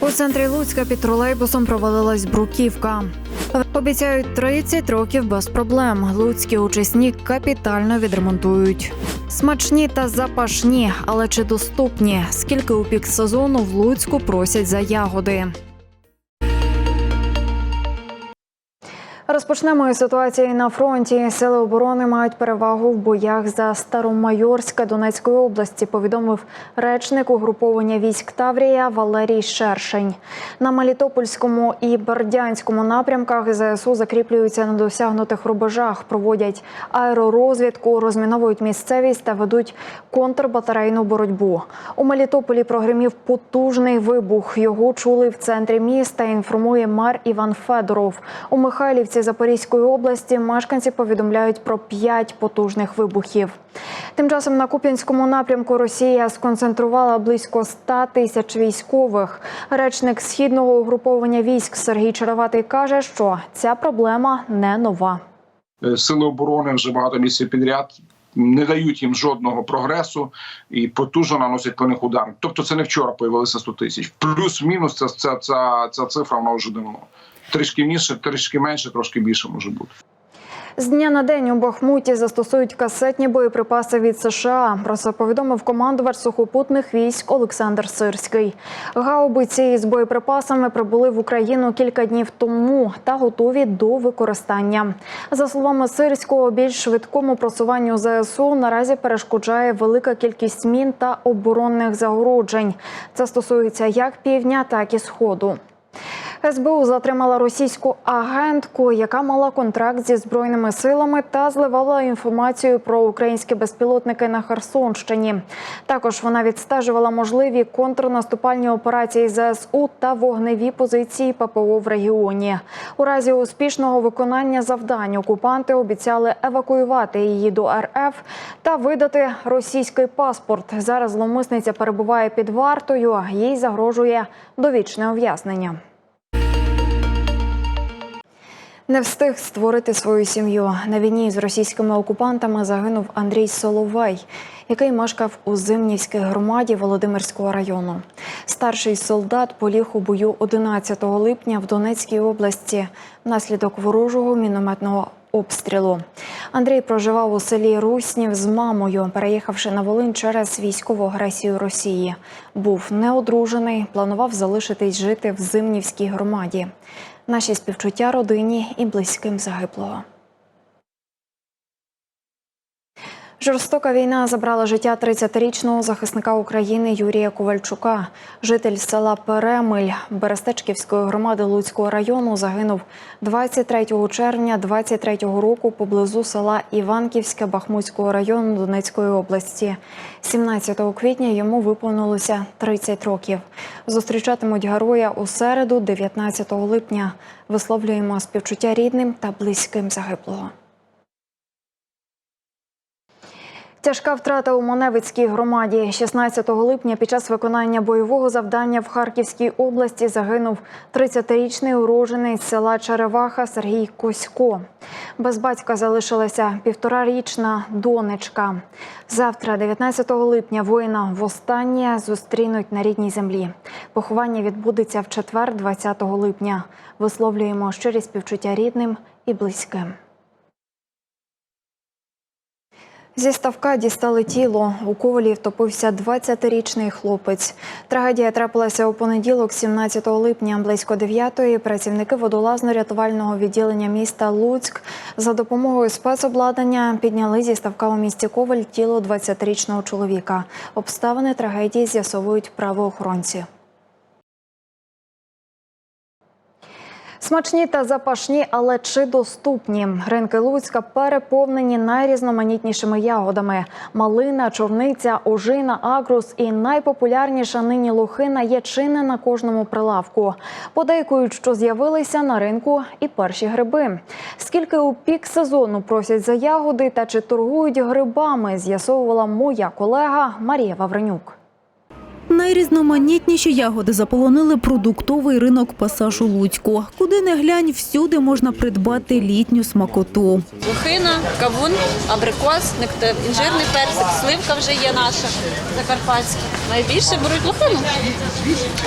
У центрі Луцька під тролейбусом провалилась бруківка. Обіцяють 30 років без проблем. Луцькі учасні капітально відремонтують. Смачні та запашні, але чи доступні? Скільки у пік сезону в Луцьку просять за ягоди? Розпочнемо із ситуації на фронті. Сили оборони мають перевагу в боях за Старомайорська Донецької області. Повідомив речник угруповання військ Таврія Валерій Шершень. На Мелітопольському і Бердянському напрямках ЗСУ закріплюються на досягнутих рубежах, проводять аеророзвідку, розміновують місцевість та ведуть контрбатарейну боротьбу. У Мелітополі прогримів потужний вибух. Його чули в центрі міста. Інформує мер Іван Федоров. У Михайлівці Запорізької області мешканці повідомляють про п'ять потужних вибухів. Тим часом на Куп'янському напрямку Росія сконцентрувала близько 100 тисяч військових. Речник східного угруповання військ Сергій Череватий каже, що ця проблема не нова. Е, Сили оборони вже багато місяців підряд не дають їм жодного прогресу і потужно наносять по них удар. Тобто, це не вчора появилося 100 тисяч. Плюс-мінус ця, ця, ця, ця цифра вона вже давно. Трішки менше, трішки менше, трошки більше може бути. З дня на день у Бахмуті застосують касетні боєприпаси від США. Про це повідомив командувач сухопутних військ Олександр Сирський. Гаубиці з боєприпасами прибули в Україну кілька днів тому та готові до використання. За словами Сирського, більш швидкому просуванню ЗСУ наразі перешкоджає велика кількість мін та оборонних загороджень. Це стосується як півдня, так і сходу. СБУ затримала російську агентку, яка мала контракт зі збройними силами та зливала інформацію про українські безпілотники на Херсонщині. Також вона відстежувала можливі контрнаступальні операції ЗСУ та вогневі позиції ППО в регіоні. У разі успішного виконання завдань окупанти обіцяли евакуювати її до РФ та видати російський паспорт. Зараз зловмисниця перебуває під вартою. Їй загрожує довічне ув'язнення. Не встиг створити свою сім'ю. На війні з російськими окупантами загинув Андрій Соловей, який мешкав у Зимнівській громаді Володимирського району. Старший солдат поліг у бою 11 липня в Донецькій області внаслідок ворожого мінометного обстрілу. Андрій проживав у селі Руснів з мамою, переїхавши на Волинь через військову агресію Росії. Був неодружений, планував залишитись жити в Зимнівській громаді. Наші співчуття родині і близьким загиблого. Жорстока війна забрала життя 30-річного захисника України Юрія Ковальчука. Житель села Перемиль Берестечківської громади Луцького району загинув 23 червня 23-го року поблизу села Іванківське Бахмутського району Донецької області. 17 квітня йому виповнилося 30 років. Зустрічатимуть героя у середу, 19 липня. Висловлюємо співчуття рідним та близьким загиблого. Тяжка втрата у Моневицькій громаді. 16 липня під час виконання бойового завдання в Харківській області загинув 30-річний уроженець села Череваха Сергій Косько. Без батька залишилася півторарічна донечка. Завтра, 19 липня, воїна востаннє зустрінуть на рідній землі. Поховання відбудеться в четвер, 20 липня. Висловлюємо щирі співчуття рідним і близьким. Зі ставка дістали тіло. У ковалі втопився 20-річний хлопець. Трагедія трапилася у понеділок, 17 липня, близько 9-ї. Працівники водолазно-рятувального відділення міста Луцьк за допомогою спецобладнання підняли зі ставка у місті Коваль тіло 20-річного чоловіка. Обставини трагедії з'ясовують правоохоронці. Смачні та запашні, але чи доступні? Ринки Луцька переповнені найрізноманітнішими ягодами: малина, чорниця, ожина, агрус і найпопулярніша нині лохина є чи не на кожному прилавку. Подейкують, що з'явилися на ринку і перші гриби. Скільки у пік сезону просять за ягоди та чи торгують грибами, з'ясовувала моя колега Марія Вавренюк. Найрізноманітніші ягоди заполонили продуктовий ринок пасаж у Луцьку. Куди не глянь, всюди можна придбати літню смакоту. Лохина, кавун, абрикос, нектар, інжирний персик, сливка вже є наша закарпатська. Найбільше беруть лохину.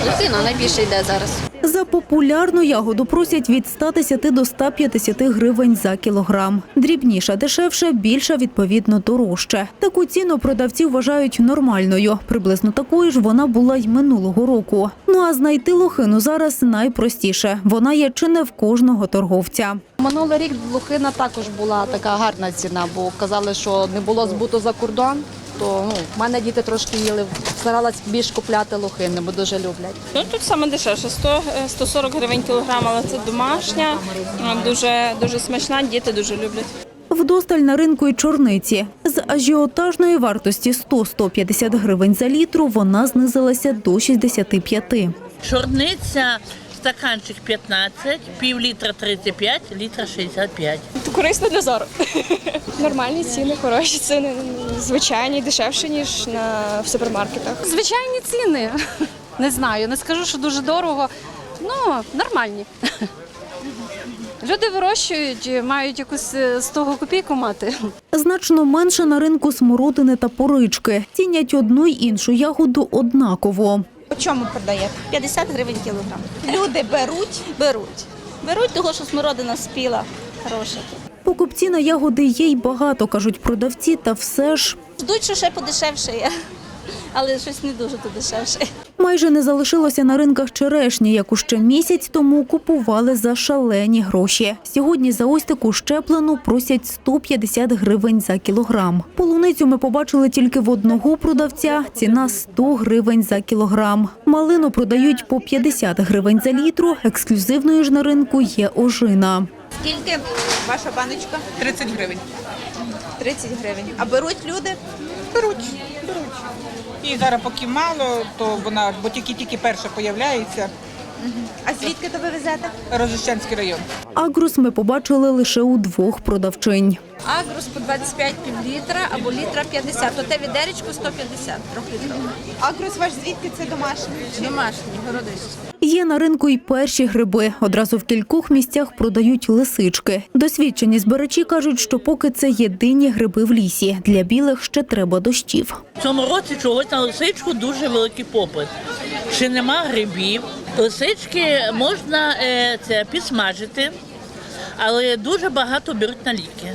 Лохина найбільше йде зараз. За популярну ягоду просять від 110 до 150 гривень за кілограм. Дрібніша, дешевша, більша, відповідно, дорожче. Таку ціну продавці вважають нормальною. Приблизно такою ж вона була й минулого року. Ну а знайти лохину зараз найпростіше. Вона є чи не в кожного торговця. Минулий рік лохина також була така гарна ціна, бо казали, що не було збуту за кордон. То ну, в мене діти трошки їли, старалась більш купляти лохини, бо дуже люблять. Ну тут саме дешевше 100, е, 140 гривень кілограм, але це домашня, е, дуже дуже смачна. Діти дуже люблять. Вдосталь на ринку й чорниці. З ажіотажної вартості 100-150 гривень за літру вона знизилася до 65. Чорниця стаканчик 15, пів літра 35, літра 65. Корисно для зору. Нормальні ціни, хороші ціни, звичайні, дешевші, ніж на, в супермаркетах. Звичайні ціни. Не знаю, не скажу, що дуже дорого. Ну, нормальні. Люди вирощують, мають якусь е, з того копійку мати. Значно менше на ринку смородини та порички. Цінять одну й іншу ягоду однаково. По чому продаєте? 50 гривень кілограм. Люди беруть, беруть. Беруть того, що смородина спіла. Хороша. Покупці на ягоди є й багато, кажуть продавці, та все ж Ждуть, що ще подешевше є. Але щось не дуже то дешевше. Майже не залишилося на ринках черешні, яку ще місяць тому купували за шалені гроші. Сьогодні за ось таку щеплену просять 150 гривень за кілограм. Полуницю ми побачили тільки в одного продавця. Ціна 100 гривень за кілограм. Малину продають по 50 гривень за літру. Ексклюзивною ж на ринку є ожина. Скільки ваша баночка? 30 гривень. 30 гривень. А беруть люди? Беруть, беруть. І зараз поки мало, то вона, бо тільки-тільки перша появляється, А звідки то ви везете? Рожищенський район. Агрус ми побачили лише у двох продавчинь. Агрус по 25 півлітра або літра 50. То те відеречко 150 трьохлітрове. Агрус ваш звідки це домашній? Домашній, городище. Є на ринку й перші гриби. Одразу в кількох місцях продають лисички. Досвідчені збирачі кажуть, що поки це єдині гриби в лісі. Для білих ще треба дощів. В цьому році чогось на лисичку дуже великий попит. Ще нема грибів. Лисички можна е, це підсмажити, але дуже багато беруть на ліки.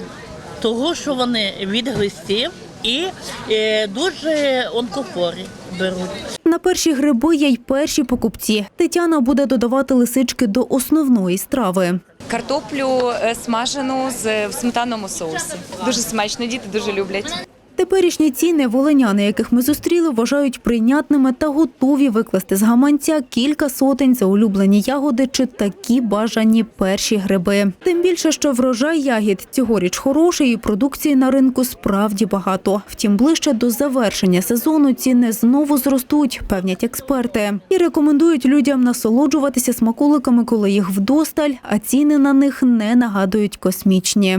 Того, що вони від глистів і е, дуже онкохворі беруть. На перші гриби є й перші покупці. Тетяна буде додавати лисички до основної страви. Картоплю е, смажену з в сметаному соусі. Дуже смачно, діти дуже люблять. Теперішні ціни волиняни, яких ми зустріли, вважають прийнятними та готові викласти з гаманця кілька сотень за улюблені ягоди чи такі бажані перші гриби. Тим більше, що врожай ягід цьогоріч хороший і продукції на ринку справді багато. Втім, ближче до завершення сезону ціни знову зростуть, певнять експерти, і рекомендують людям насолоджуватися смаколиками, коли їх вдосталь, а ціни на них не нагадують космічні.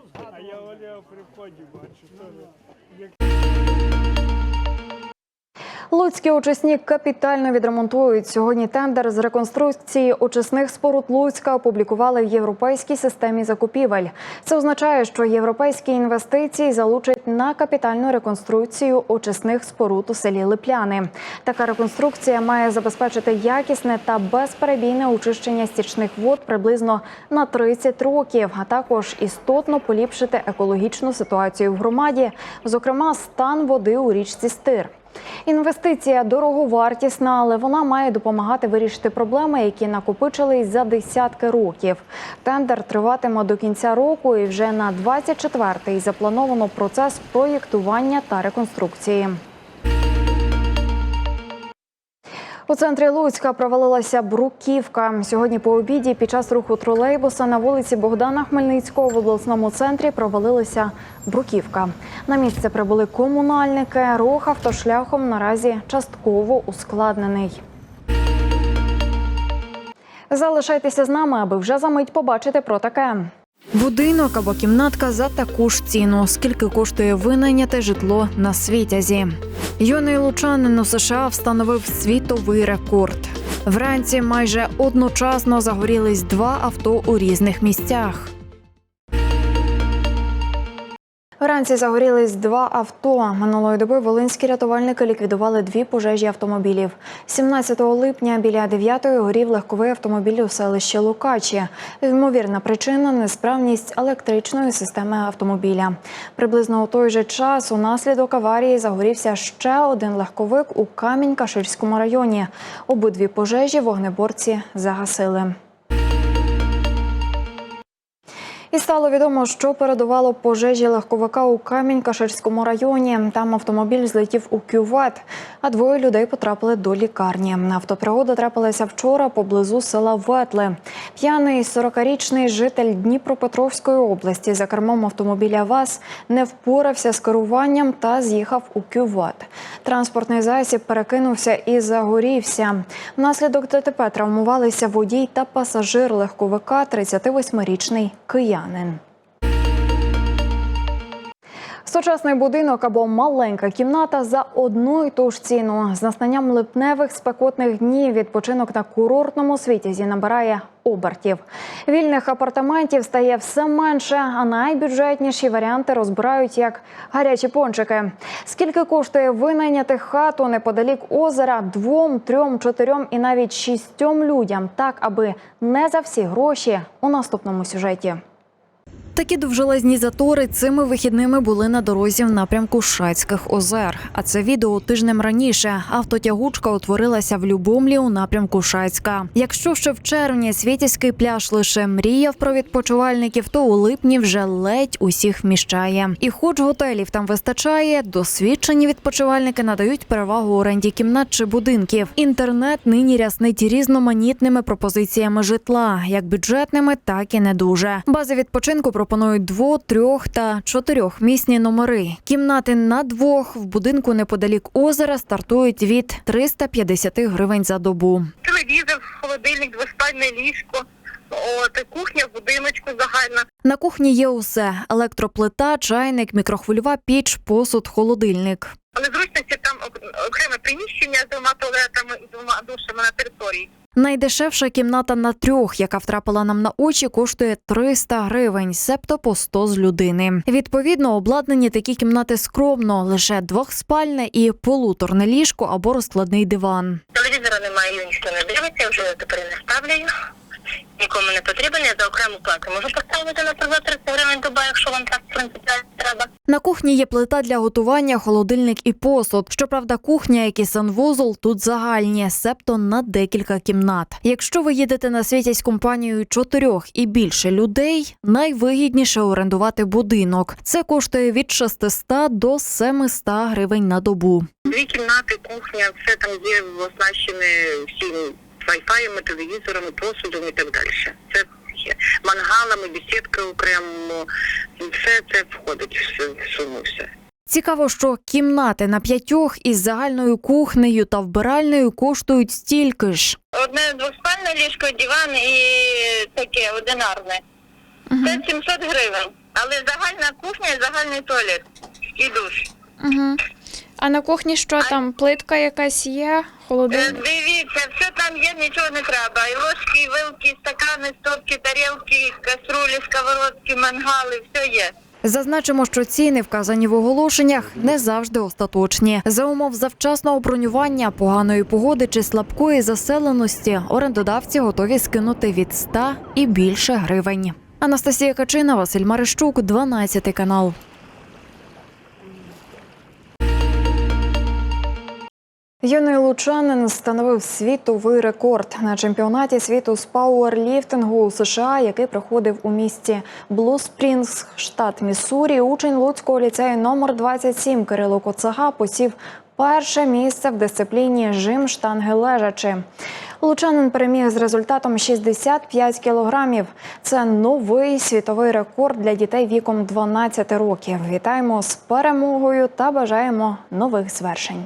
Луцькі очисні капітально відремонтують. Сьогодні тендер з реконструкції очисних споруд Луцька опублікували в європейській системі закупівель. Це означає, що європейські інвестиції залучать на капітальну реконструкцію очисних споруд у селі Липляни. Така реконструкція має забезпечити якісне та безперебійне очищення стічних вод приблизно на 30 років, а також істотно поліпшити екологічну ситуацію в громаді, зокрема стан води у річці Стир. Інвестиція дороговартісна, але вона має допомагати вирішити проблеми, які накопичились за десятки років. Тендер триватиме до кінця року, і вже на 24-й заплановано процес проєктування та реконструкції. У центрі Луцька провалилася бруківка. Сьогодні по обіді під час руху тролейбуса на вулиці Богдана Хмельницького в обласному центрі провалилася бруківка. На місце прибули комунальники. Рух автошляхом наразі частково ускладнений. Залишайтеся з нами, аби вже за мить побачити про таке. Будинок або кімнатка за таку ж ціну. Скільки коштує винайняте житло на світязі? Юний лучанин у США встановив світовий рекорд. Вранці майже одночасно загорілись два авто у різних місцях. Вранці загорілись два авто. Минулої доби волинські рятувальники ліквідували дві пожежі автомобілів. 17 липня біля 9-ї горів легковий автомобіль у селищі Лукачі. Ймовірна причина несправність електричної системи автомобіля. Приблизно у той же час унаслідок аварії загорівся ще один легковик у Камінь-Каширському районі. Обидві пожежі вогнеборці загасили. І стало відомо, що передувало пожежі легковика у Камінь-Каширському районі. Там автомобіль злетів у кювет, а двоє людей потрапили до лікарні. Автопригода трапилася вчора поблизу села Ветли. П'яний 40-річний житель Дніпропетровської області за кермом автомобіля ВАЗ не впорався з керуванням та з'їхав у кювет. Транспортний засіб перекинувся і загорівся. Внаслідок ДТП травмувалися водій та пасажир легковика 38-річний киянин. Сучасний будинок або маленька кімната за одну і ту ж ціну. З настанням липневих спекотних днів відпочинок на курортному світязі набирає обертів. Вільних апартаментів стає все менше, а найбюджетніші варіанти розбирають як гарячі пончики. Скільки коштує винайняти хату неподалік озера двом, трьом, чотирьом і навіть шістьом людям, так аби не за всі гроші у наступному сюжеті. Такі довжелезні затори цими вихідними були на дорозі в напрямку Шацьких озер. А це відео тижнем раніше. Автотягучка утворилася в Любомлі у напрямку Шацька. Якщо ще в червні світязький пляж лише мріяв про відпочивальників, то у липні вже ледь усіх вміщає. І хоч готелів там вистачає, досвідчені відпочивальники надають перевагу оренді кімнат чи будинків. Інтернет нині ряснить різноманітними пропозиціями житла, як бюджетними, так і не дуже. Бази відпочинку пропонують дво, трьох та чотирьохмісні номери. Кімнати на двох в будинку неподалік озера стартують від 350 гривень за добу. телевізор, холодильник, двоспальне ліжко, от, кухня в будиночку загальна. На кухні є усе: електроплита, чайник, мікрохвильова піч, посуд, холодильник. Але зручності окреме приміщення з двома туалетами і двома душами на території. Найдешевша кімната на трьох, яка втрапила нам на очі, коштує 300 гривень, себто по 100 з людини. Відповідно, обладнані такі кімнати скромно, лише двохспальне і полуторне ліжко або розкладний диван. Телевізора немає, ніхто не дивиться, я вже тепер не ставлю. Нікому не потрібен, я за окрему плату можу поставити на 30 гривень доба, якщо вам так принципіально треба. На кухні є плита для готування, холодильник і посуд. Щоправда, кухня, як і санвузол, тут загальні, себто на декілька кімнат. Якщо ви їдете на світі з компанією чотирьох і більше людей, найвигідніше орендувати будинок. Це коштує від 600 до 700 гривень на добу. Дві кімнати, кухня, все там є оснащене всім вайфаями, телевізорами, посудом і так далі. Це є. мангалами, бесідка окремо, все це входить в суму все. Цікаво, що кімнати на п'ятьох із загальною кухнею та вбиральнею коштують стільки ж. Одне двоспальне ліжко, диван і таке одинарне. Це 700 гривень. Але загальна кухня і загальний туалет і душ. Угу. А на кухні що там? Плитка якась є? Е, Холодильник? Дивіться, все там є, нічого не треба. І ложки, і вилки, і стакани, стопки, тарілки, каструлі, сковородки, мангали, все є. Зазначимо, що ціни, вказані в оголошеннях, не завжди остаточні. За умов завчасного бронювання, поганої погоди чи слабкої заселеності орендодавці готові скинути від 100 і більше гривень. Анастасія Качина, Василь Марищук, 12 канал. Юний лучанин встановив світовий рекорд на чемпіонаті світу з пауерліфтингу у США, який проходив у місті Блу Спрінгс, штат Міссурі. Учень Луцького ліцею номер 27 Кирило Коцага посів Перше місце в дисципліні жим штанги лежачи. Лучанин переміг з результатом 65 кілограмів. Це новий світовий рекорд для дітей віком 12 років. Вітаємо з перемогою та бажаємо нових звершень.